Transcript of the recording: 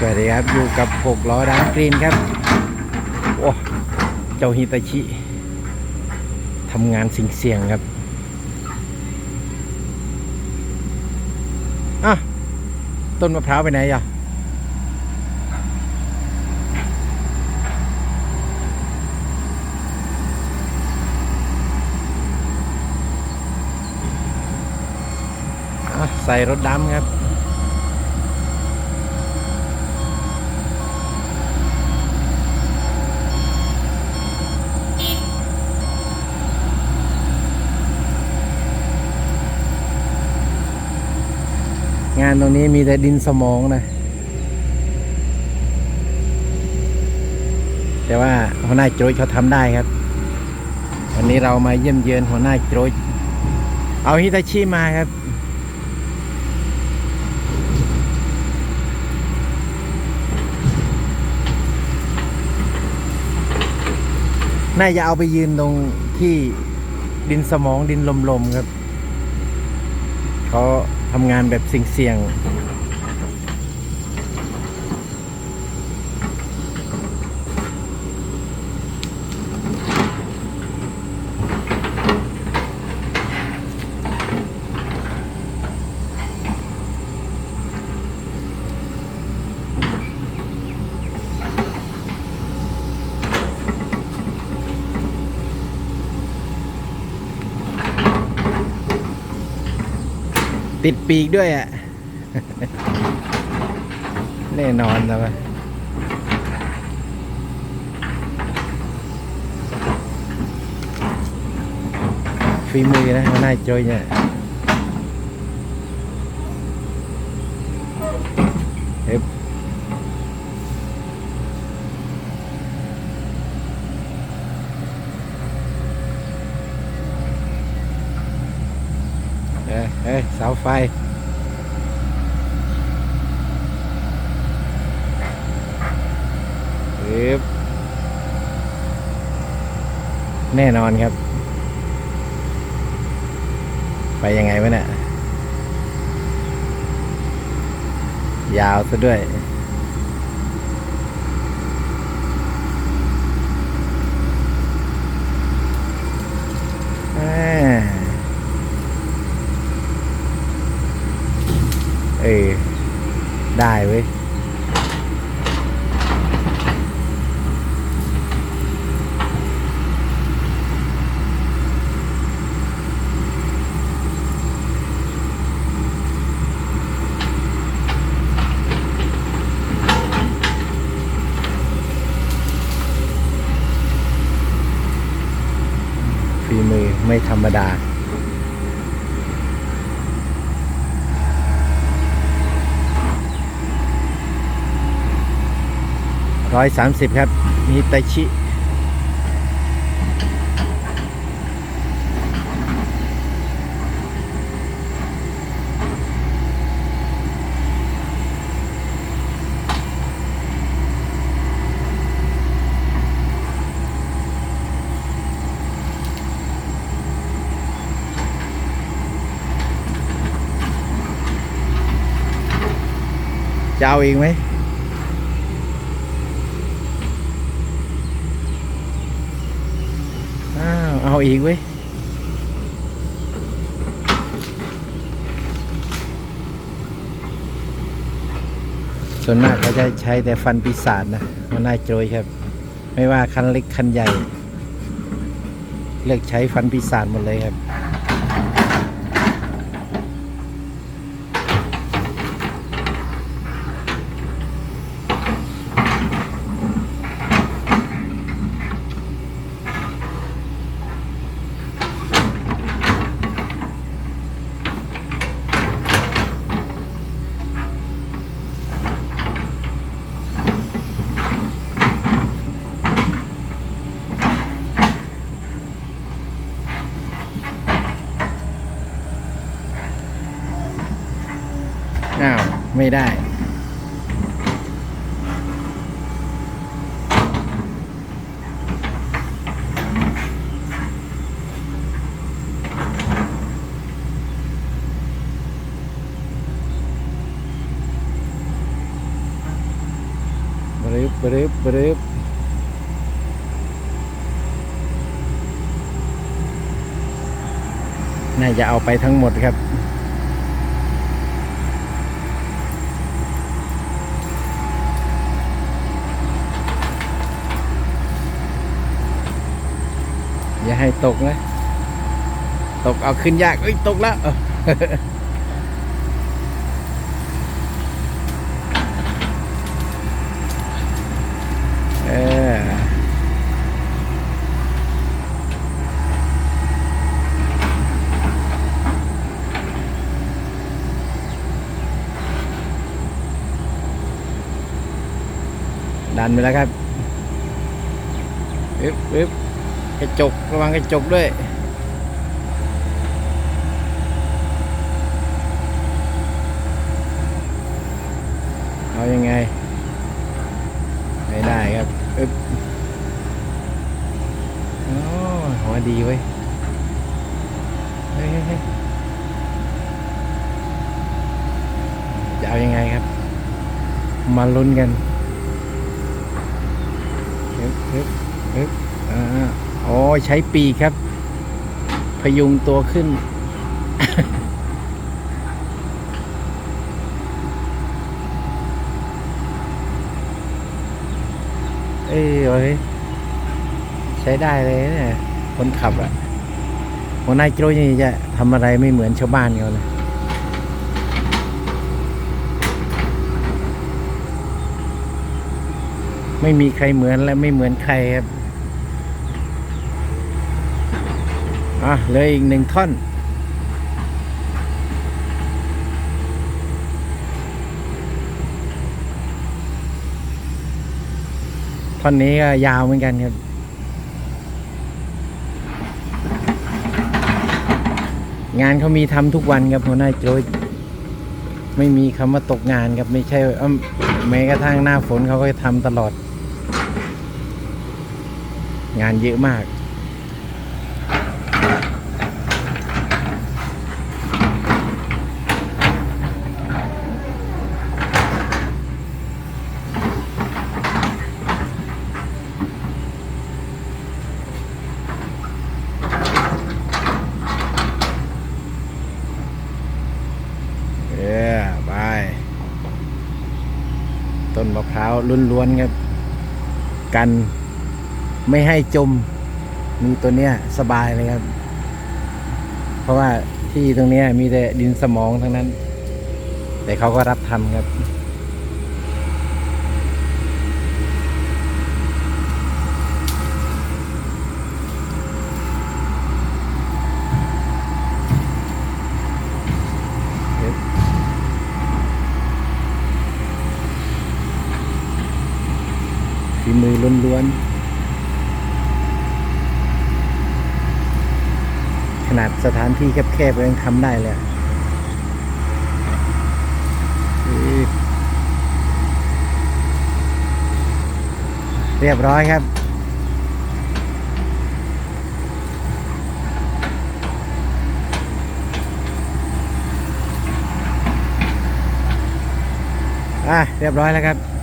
สวัสดีครับ อยู่กับหกล้อดามกรีนครับ โอ้เจ้าฮิตาชิทำงานสิงเสียงครับอะต้นมะพร้าวไปไหนอะอะใส่รถดำครับ ตรงนี้มีแต่ดินสมองนะ แต่ว่าหัวหน้าโจยเขาทำได้ครับ วันนี้เรามาเยี่ยมเยือนหัวหน้าโจยเอาฮิตาชิมาครับน่าจะเอาไปยืนตรงที่ดินสมองดินลมๆครับเขา ทำงานแบบเสี่ยงๆ ติดปีกด้วยอะ แน่นอนนะวะฝีมือนะหัวหน้าโจยเนี่ย เฮ้ยเอ้ยเอ้ยเสา ไฟปึ๊บแน่นอนครับ ไปยังไงวะเนี่ย ยาวซะด้วยอ่า เออ ได้เว้ยฝีมือไม่ธรรมดา ร้อยสามสิบครับมิตาชิจะ เอาอีกไหน้าเองเว้ยส่วนมากเขาจะใช้แต่ฟันปีศาจนะมันน่าโจยครับ ไม่ว่าคันเล็กคันใหญ่ เลือกใช้ฟันปีศาจหมดเลยครับ อ้าว ไม่ได้อบรึบบรึบน่าจะเอาไปทั้งหมดครับ อย่าให้ตกนะ ตกเอาขึ้นยากเอ้ยตกแล้วเออดันไปแล้วครับอึ๊บอึ๊บ กระจกระวังกระจกด้วยเอายังไง ไม่ได้ครับอึ๊บโอ้หัวดีเว้ยเฮ้ยเฮ้ยเฮ้ยจะเอายังไงครับ มาลุ้นกันฮึบฮึบฮึบอ่า อ๋อใช้ปีกครับ พยุงตัวขึ้น เอ้ยเว้ยใช้ได้เลยเนี่ยคนขับอะหัวหน้าโจ้นี่จะทำอะไรไม่เหมือนชาวบ้านเขานะไม่มีใครเหมือนและไม่เหมือนใครครับ อะเหลยอีกหนึ่งท่อน ท่อนนี้ก็ยาวเหมือนกันครับงานเขามีทำทุกวันครับหัวหน้าโจยไม่มีคำว่าตกงานครับไม่ใช่แม้กระทั่งหน้าฝนเขาก็ทำตลอด งานเยอะมาก เออไปต้น มะพร้าวล้วนๆครับ กันไม่ให้จมมีตัวเนี้ยสบายเลยครับ เพราะว่าที่ตรงเนี้ยมีแต่ดินสมองทั้งนั้น แต่เขาก็รับทำครับ ล้วนๆ ขนาดสถานที่แคบๆก็ยังทำได้เลยเรียบร้อยครับ อะ เรียบร้อยแล้วครับ